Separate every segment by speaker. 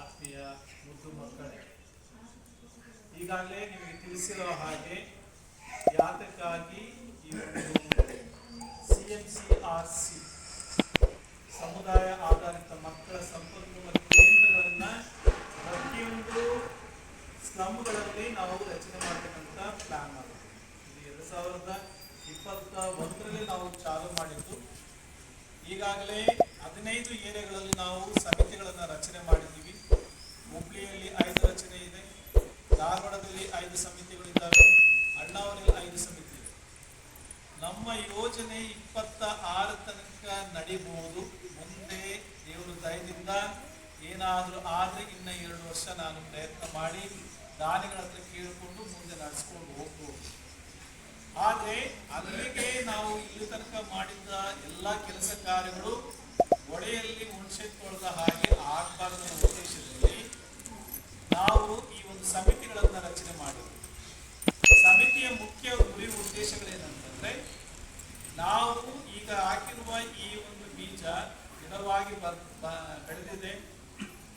Speaker 1: ಆತ್ಮೀಯ ಮುದ್ದು ಮಕ್ಕಳೇ, ಈಗಾಗಲೇ ನಿಮಗೆ ತಿಳಿಸಿರೋ ಹಾಗೆ ಯಾತಕ್ಕಾಗಿ ಈ C M C R C ಸಮುದಾಯ ಆಧಾರಿತ ಮಕ್ಕಳ ಸಂಪನ್ಮೂಲ ಕೇಂದ್ರಗಳನ್ನ ಪ್ರತಿಯೊಂದು ಸ್ಲಮ್ಗಳಲ್ಲಿ ನಾವು ರಚನೆ ಮಾಡಬೇಕಂತ ಪ್ಲಾನ್ ಮಾಡಿದ್ವಿ ಇದು ಎರಡು ಸಾವಿರದ ಇಪ್ಪತ್ತ ಒಂದರಲ್ಲಿ ನಾವು ಚಾಲು ಮಾಡಿದ್ದು. ಈಗಾಗಲೇ ಹದಿನೈದು ಏರಿಯಾಗಳಲ್ಲಿ ನಾವು ಸಮಿತಿಗಳನ್ನು ರಚನೆ ಮಾಡಿದ್ದೀವಿ ಹುಬ್ಳಿಯಲ್ಲಿ ಐದು ರಚನೆ ಇದೆ ಧಾರವಾಡದಲ್ಲಿ ಐದು ಸಮಿತಿಗಳಿದ್ದಾವೆ ಅಣ್ಣಾವರಲ್ಲಿ ಐದು ಸಮಿತಿ ಇದೆ ನಮ್ಮ ಯೋಜನೆ ಇಪ್ಪತ್ತ ಆರು ತನಕ ನಡಿಬಹುದು ಮುಂದೆ ದೇವರ ದಯದಿಂದ ಏನಾದರೂ ಆದರೆ ಇನ್ನ ಎರಡು ವರ್ಷ ನಾನು ಪ್ರಯತ್ನ ಮಾಡಿ ದಾನಿಗಳ ಹತ್ರ ಕೇಳಿಕೊಂಡು ಮುಂದೆ ನಡೆಸ್ಕೊಂಡು ಹೋಗ್ಬೋದು. ಆದರೆ ಅಲ್ಲಿಗೆ ನಾವು ಇಲ್ಲಿ ತನಕ ಮಾಡಿದ್ದ ಎಲ್ಲ ಕೆಲಸ ಕಾರ್ಯಗಳು ಒಡೆಯಲ್ಲಿ ಹುಣಸೆ ತೊಳೆದ ಹಾಗೆ ಆಗಬಾರದ ಉದ್ದೇಶದಲ್ಲಿ ನಾವು ಈ ಒಂದು ಸಮಿತಿಗಳನ್ನು ರಚನೆ ಮಾಡಿದ್ವಿ. ಸಮಿತಿಯ ಮುಖ್ಯ ಗುರಿ ಉದ್ದೇಶಗಳೇನಂತಂದ್ರೆ ನಾವು ಈಗ ಹಾಕಿರುವ ಈ ಒಂದು ಬೀಜ ಗಿಡವಾಗಿ ಬೆಳೆದಿದೆ.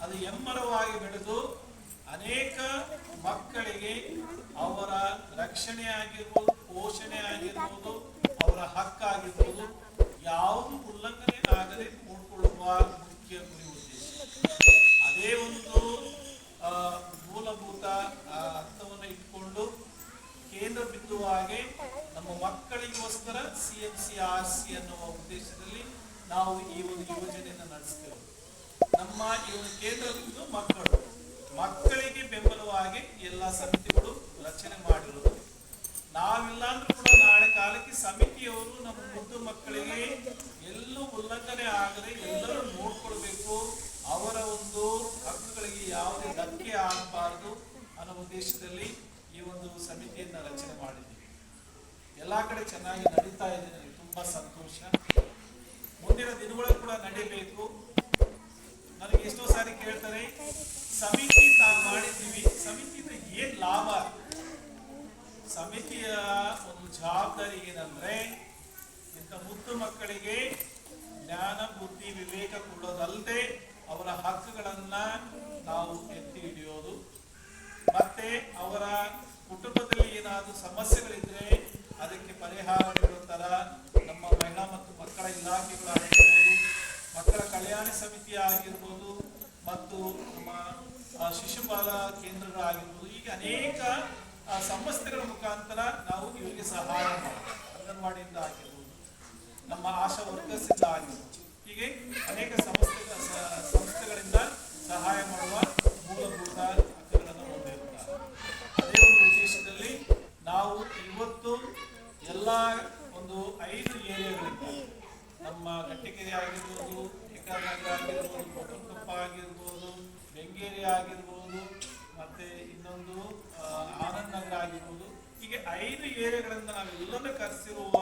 Speaker 1: ಅದು ಎಮ್ಮರವಾಗಿ ಬೆಳೆದು ಅನೇಕ ಮಕ್ಕಳಿಗೆ ಅವರ ರಕ್ಷಣೆ ಆಗಿರ್ಬೋದು ಪೋಷಣೆ ಆಗಿರ್ಬೋದು ಅವರ ಹಕ್ಕಾಗಿರ್ಬೋದು, ಯಾವುದು ಉಲ್ಲಂಘನೆ ಆಗದೆ ನೋಡಿಕೊಳ್ಳುವ ಮುಖ್ಯ ಗುರಿ ಉದ್ದೇಶ ಅದೇ ಒಂದು ಆ, ಮೂಲಭೂತ ಆ, ಅರ್ಥವನ್ನು ಇಟ್ಕೊಂಡು ಕೇಂದ್ರ ಬಿಂದುವಾಗಿ ನಮ್ಮ ಮಕ್ಕಳಿಗೋಸ್ಕರ C M C R C ಅನ್ನುವ ಉದ್ದೇಶದಲ್ಲಿ ನಾವು ಈ ಒಂದು ಯೋಜನೆಯನ್ನು ನಡೆಸ್ತೇವೆ. ನಮ್ಮ ಈ ಒಂದು ಕೇಂದ್ರದಿಂದ ಮಕ್ಕಳು. ಮಕ್ಕಳಿಗೆ ಬೆಂಬಲವಾಗಿ ಎಲ್ಲ ಸಮಿತಿಗಳು ರಚನೆ ಮಾಡಿರುತ್ತೆ ನಾವಿಲ್ಲ ಅಂದ್ರೂ ಕೂಡ ನಾಳೆ ಕಾಲಕ್ಕೆ ಸಮಿತಿಯವರು ನಮ್ಮ ಮುದ್ದು ಮಕ್ಕಳಿಗೆ ಎಲ್ಲೂ ಉಲ್ಲಂಘನೆ ಆಗದೆ ಎಲ್ಲರೂ ನೋಡ್ಕೊಳ್ಬೇಕು. ಅವರ ಒಂದು ಹಕ್ಕುಗಳಿಗೆ ಯಾವುದೇ ಧಕ್ಕೆ ಆಗಬಾರದು ಅನ್ನೋ ಉದ್ದೇಶದಲ್ಲಿ ಈ ಒಂದು ಸಮಿತಿಯನ್ನು ರಚನೆ ಮಾಡಿದ್ದೀವಿ ಎಲ್ಲಾ ಕಡೆ ಚೆನ್ನಾಗಿ ನಡೀತಾ ಇದೆ, ನನಗೆ ತುಂಬಾ ಸಂತೋಷ. ಮುಂದಿನ ದಿನಗಳು ಕೂಡ ನಡೀಬೇಕು. ನನಗೆ ಎಷ್ಟೋ ಸಾರಿ ಕೇಳ್ತಾರೆ ಸಮಿತಿ ತಾವು ಮಾಡಿದ್ದೀವಿ. ಸಮಿತಿಯಿಂದ ಏನ್ ಲಾಭ? ಸಮಿತಿಯ ಒಂದು ಜವಾಬ್ದಾರಿ ಏನಂದ್ರೆ, ಇಂಥ ಮುದ್ದು ಮಕ್ಕಳಿಗೆ ಜ್ಞಾನ, ಬುದ್ಧಿ, ವಿವೇಕ ಕೊಡೋದಲ್ಲದೆ ಅವರ ಹಕ್ಕುಗಳನ್ನ ನಾವು ಎತ್ತಿ ಹಿಡಿಯೋದು. ಮತ್ತೆ ಅವರ ಕುಟುಂಬದಲ್ಲಿ ಏನಾದರೂ ಸಮಸ್ಯೆಗಳಿದ್ರೆ ಅದಕ್ಕೆ ಪರಿಹಾರ ನೀಡುತ್ತಾರ ತರ ನಮ್ಮ ಮಹಿಳಾ ಮತ್ತು ಮಕ್ಕಳ ಇಲಾಖೆಗಳಾಗಿರ್ಬೋದು, ಮಕ್ಕಳ ಕಲ್ಯಾಣ ಸಮಿತಿ ಆಗಿರ್ಬೋದು, ಮತ್ತು ನಮ್ಮ ಶಿಶುಪಾಲ ಕೇಂದ್ರಗಳಾಗಿರ್ಬೋದು, ಹೀಗೆ ಅನೇಕ ಸಂಸ್ಥೆಗಳ ಮುಖಾಂತರ ನಾವು ಇವರಿಗೆ ಸಹಾಯ ಮಾಡ್ತೀವಿ. ಅಂಗನವಾಡಿಯಿಂದ ಆಗಿರ್ಬೋದು, ನಮ್ಮ ಆಶಾ ವರ್ಕರ್ಸ್ ಆಗಿರ್ಬೋದು. ಹೀಗೆ ಅನೇಕ ಸಂಸ್ಥೆಗಳ ಸ- ಸಂಸ್ಥೆಗಳಿಂದ ಸಹಾಯ ಮಾಡುವ ಮೂಲಭೂತ ಹಕ್ಕುಗಳನ್ನು ಹೊಂದಿರುತ್ತಾರೆ ಅದೇ ಒಂದು ಉದ್ದೇಶದಲ್ಲಿ ನಾವು ಇವತ್ತು ಎಲ್ಲ ಒಂದು ಐದು ಏರಿಯಾಗಳಿಂದ ನಮ್ಮ ಗಟ್ಟಿಕೆರೆ ಆಗಿರ್ಬೋದು ಏಕಾನಗರ ಆಗಿರ್ಬೋದು ಕೊಟ್ಟಕೊಪ್ಪ ಆಗಿರ್ಬೋದು, ಬೆಂಗೇರಿ ಆಗಿರ್ಬೋದು, ಮತ್ತೆ ಇನ್ನೊಂದು ಆನಂದ್ ನಗರ ಆಗಿರ್ಬೋದು. ಹೀಗೆ ಐದು ಏರಿಯಾಗಳಿಂದ ನಾವೆಲ್ಲರೂ ಕರೆಸಿರುವ